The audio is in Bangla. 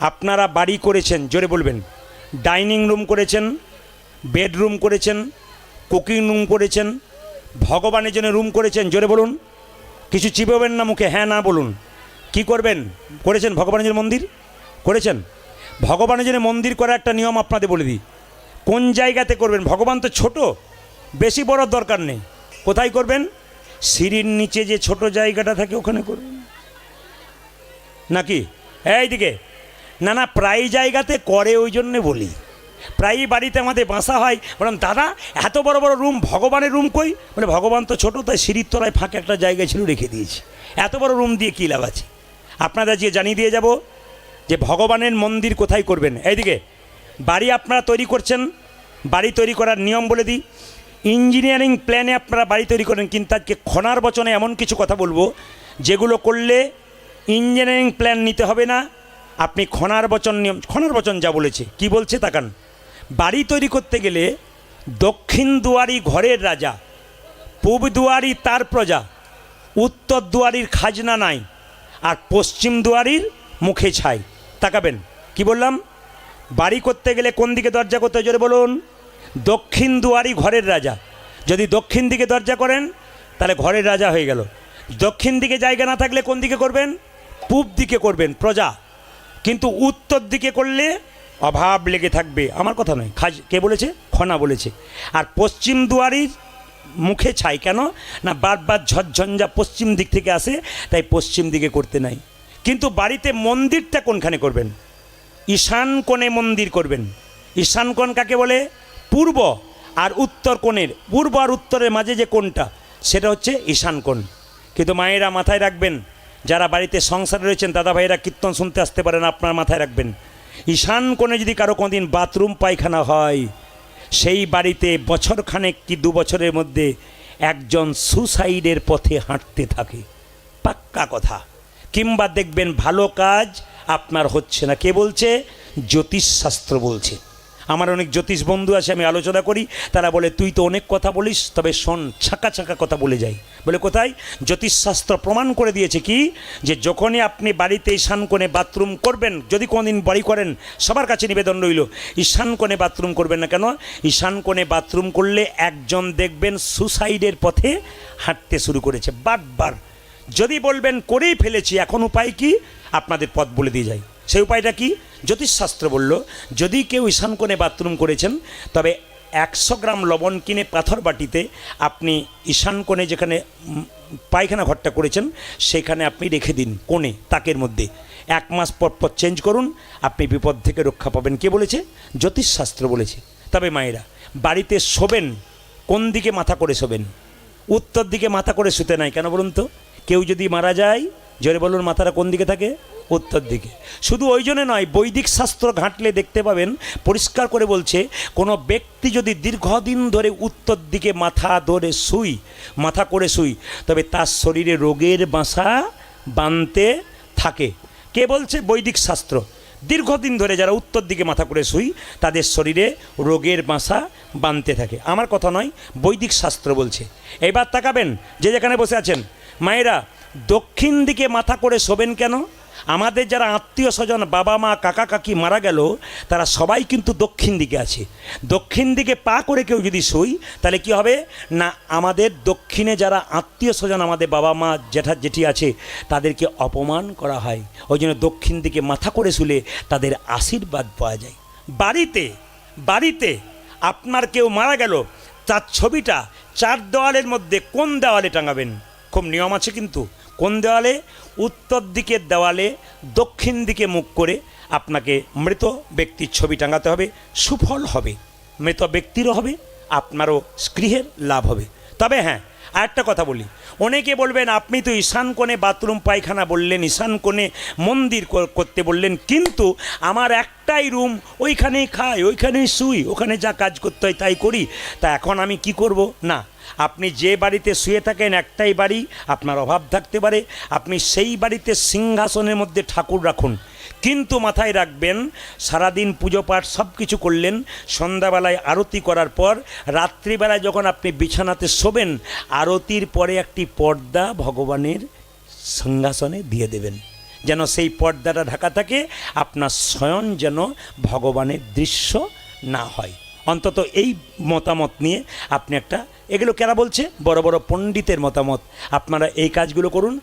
আপনারা বাড়ি করেছেন, জোরে বলবেন। ডাইনিং রুম করেছেন, বেডরুম করেছেন, কুকিং রুম করেছেন, ভগবানের জন্য রুম করেছেন, জোরে বলুন। কিছু চিপবেন না মুখে হ্যাঁ না বলুন। কি করবেন? করেছেন ভগবানের জন্য মন্দির? করেছেন? ভগবানের জন্য মন্দির করার একটা নিয়ম আপনাদের বলে দিই। কোন জায়গাতে করবেন? ভগবান তো ছোট, বেশি বড় দরকার নেই। কোথায় করবেন? সিঁড়ির নিচে যে ছোট জায়গাটা থাকে, ওখানে করবেন। নাকি? এইদিকে না না প্রায় জায়গাতে করে ওই জন্যে বলি। প্রায়ই বাড়িতে আমাদের বাসা হয় বললাম দাদা, এত বড় বড় রুম, ভগবানের রুম কই? বলে, ভগবান তো ছোটো, তাই সিঁড়ির তলায় ফাঁকে একটা জায়গায় ছিল রেখে দিয়েছি। এত বড় রুম দিয়ে কী লাভ আছে? আপনারা যে জানিয়ে দিয়ে যাব যে ভগবানের মন্দির কোথায় করবেন? এইদিকে, বাড়ি আপনারা তৈরি করছেন, বাড়ি তৈরি করার নিয়ম বলে দিই। ইঞ্জিনিয়ারিং প্ল্যানে আপনারা বাড়ি তৈরি করেন, কিন্তু আজকে খনার বচনে এমন কিছু কথা বলব, যেগুলো করলে ইঞ্জিনিয়ারিং প্ল্যান নিতে হবে না আপনি খনার বচন নিয়ম খনার বচন যা বলেছে, কি বলছে তাকান। বাড়ি তৈরি করতে গেলে দক্ষিণ দুয়ারি ঘরের রাজা, পূব দুয়ারি তার প্রজা, উত্তর দুয়ারির খাজনা নাই, আর পশ্চিম দুয়ারির মুখে ছাই। তাকাবেন, কি বললাম? বাড়ি করতে গেলে কোন দিকে দরজা করতে জোরে বলুন। দক্ষিণ দুয়ারি ঘরের রাজা। যদি দক্ষিণ দিকে দরজা করেন, তাহলে ঘরের রাজা হয়ে গেল। দক্ষিণ দিকে জায়গা না থাকলে কোন দিকে করবেন? পূব দিকে করবেন, প্রজা। কিন্তু উত্তর দিকে করলে অভাব লেগে থাকবে। আমার কথা নয় খাজ কে বলেছে? খনা বলেছে। আর পশ্চিম দুয়ারির মুখে ছাই কেন? না, বারবার ঝরঝঞ্ঝা পশ্চিম দিক থেকে আসে, তাই পশ্চিম দিকে করতে নাই। কিন্তু বাড়িতে মন্দিরটা কোনখানে করবেন? ঈশান কোণে মন্দির করবেন। ঈশান কোণ কাকে বলে? পূর্ব আর উত্তর কোণের। পূর্ব আর উত্তরের মাঝে যে কোণটা, সেটা হচ্ছে ঈশান কোণ। কিন্তু মায়েরা মাথায় রাখবেন যারা বাড়িতে সংসারে রয়েছেন দাদা ভাইরা কীর্তন শুনতে আসতে পারেন, আপনার মাথায় রাখবেন। ঈশান কোণে যদি কারও কোনোদিন বাথরুম পায়খানা হয়, সেই বাড়িতে বছরখানেক কি দু বছরের মধ্যে একজন সুসাইডের পথে হাঁটতে থাকে। পাক্কা কথা। কিংবা দেখবেন ভালো কাজ আপনার হচ্ছে না। কে বলছে? জ্যোতিষশাস্ত্র বলছে। আমার অনেক জ্যোতিষ বন্ধু আছে, আমি আলোচনা করি। তারা বলে, তুই তো অনেক কথা বলিস, তবে শোন, ছাকা ছাকা কথা বলে যাই। বলে, কোথায়? জ্যোতিষশাস্ত্র প্রমাণ করে দিয়েছে কি? যে যখনই আপনি বাড়িতে ঈশান কোণে বাথরুম করবেন, যদি কোনোদিন বাড়ি করেন, সবার কাছে নিবেদন রইল, ঈশান কোণে বাথরুম করবেন না কেন? ঈশান কোণে বাথরুম করলে একজন দেখবেন সুসাইডের পথে হাঁটতে শুরু করেছে, বারবার। যদি বলবেন, করেই ফেলেছি, এখন উপায় কি? আপনাদের পথ বলে দিয়ে যাই। সেই উপায়টা কি? জ্যোতিষশাস্ত্র বলল, যদি কেউ ঈশান কোণে বাথরুম করেছেন, তবে একশো গ্রাম লবণ কিনে পাথর বাটিতে আপনি ঈশান কোণে যেখানে পায়খানা ঘরটা করেছেন, সেখানে আপনি রেখে দিন কোণে, তাকের মধ্যে। এক মাস পর পর চেঞ্জ করুন, আপনি বিপদ থেকে রক্ষা পাবেন। কে বলেছে? জ্যোতিষশাস্ত্র বলেছে। তবে মায়েরা, বাড়িতে শোবেন, কোন দিকে মাথা করে শোবেন? উত্তর দিকে মাথা করে শুতে নাই কেন বলুন তো? কেউ যদি মারা যায়, জোরে বলুন মাথাটা কোন দিকে থাকে? উত্তর দিকে। শুধু ওই জন্য নয়, বৈদিক শাস্ত্র ঘাঁটলে দেখতে পাবেন, পরিষ্কার করে বলছে, কোনো ব্যক্তি যদি দীর্ঘদিন ধরে উত্তর দিকে মাথা ধরে শুই, মাথা করে শুই, তবে তার শরীরে রোগের বাসা বানতে থাকে। কে বলছে? বৈদিক শাস্ত্র। দীর্ঘদিন ধরে যারা উত্তর দিকে মাথা করে শুই, তাদের শরীরে রোগের বাসা বানতে থাকে। আমার কথা নয়, বৈদিক শাস্ত্র বলছে। এবার তাকাবেন, যে যেখানে বসে আছেন। মায়েরা, দক্ষিণ দিকে মাথা করে শোবেন কেন? আমাদের যারা আত্মীয় স্বজন, বাবা মা, কাকা, কাকি মারা গেল, তারা সবাই কিন্তু দক্ষিণ দিকে আছে। দক্ষিণ দিকে পা করে কেউ যদি শুই, তাহলে কি হবে? না, আমাদের দক্ষিণে যারা আত্মীয় স্বজন, আমাদের বাবা মা জেঠা জেঠি আছে, তাদেরকে অপমান করা হয়। ওই জন্য দক্ষিণ দিকে মাথা করে শুলে তাদের আশীর্বাদ পাওয়া যায়। বাড়িতে বাড়িতে আপনার কেউ মারা গেল, তার ছবিটা চার দেওয়ালের মধ্যে কোন দেওয়ালে টাঙাবেন? খুব নিয়ম আছে কিন্তু। কোন দেওয়ালে? উত্তর দিকের দেওয়ালে, দক্ষিণ দিকে মুখ করে আপনাকে মৃত ব্যক্তির ছবি টাঙাতে হবে, সুফল হবে। মৃত ব্যক্তিরও হবে, আপনারও গৃহের লাভ হবে। তবে হ্যাঁ আরেকটা কথা বলি। অনেকে বলবেন, আপনি তো ঈশান কোণে বাথরুম, পায়খানা বললেন, ঈশান কোণে মন্দির করতে বললেন, কিন্তু আমার একটাই রুম, ওইখানেই খাই, ওইখানেই শুই, ওখানে যা কাজ করতে হয় তাই করি। তা এখন আমি কি করব? না আপনি যে বাড়িতে শুয়ে থাকেন একটাই বাড়ি, আপনার অভাব থাকতে পারে। আপনি সেই বাড়িতে সিংহাসনের মধ্যে ঠাকুর রাখুন। কিন্তু মাথায় রাখবেন, সারাদিন পুজো পাঠ সব কিছু করলেন, সন্ধ্যাবেলায় আরতি করার পর, রাত্রিবেলায় যখন আপনি বিছানাতে শোবেন, আরতির পরে একটি পর্দা ভগবানের সিংহাসনে দিয়ে দেবেন। যেন সেই পর্দাটা ঢাকা থাকে, আপনার স্বয়ং যেন ভগবানের দৃশ্য না হয়। অন্তত এই মতামত নিয়ে আপনি একটা, এগুলো কেন বলছে? বড় বড় পণ্ডিতের মতামত। আপনারা এই কাজগুলো করুন।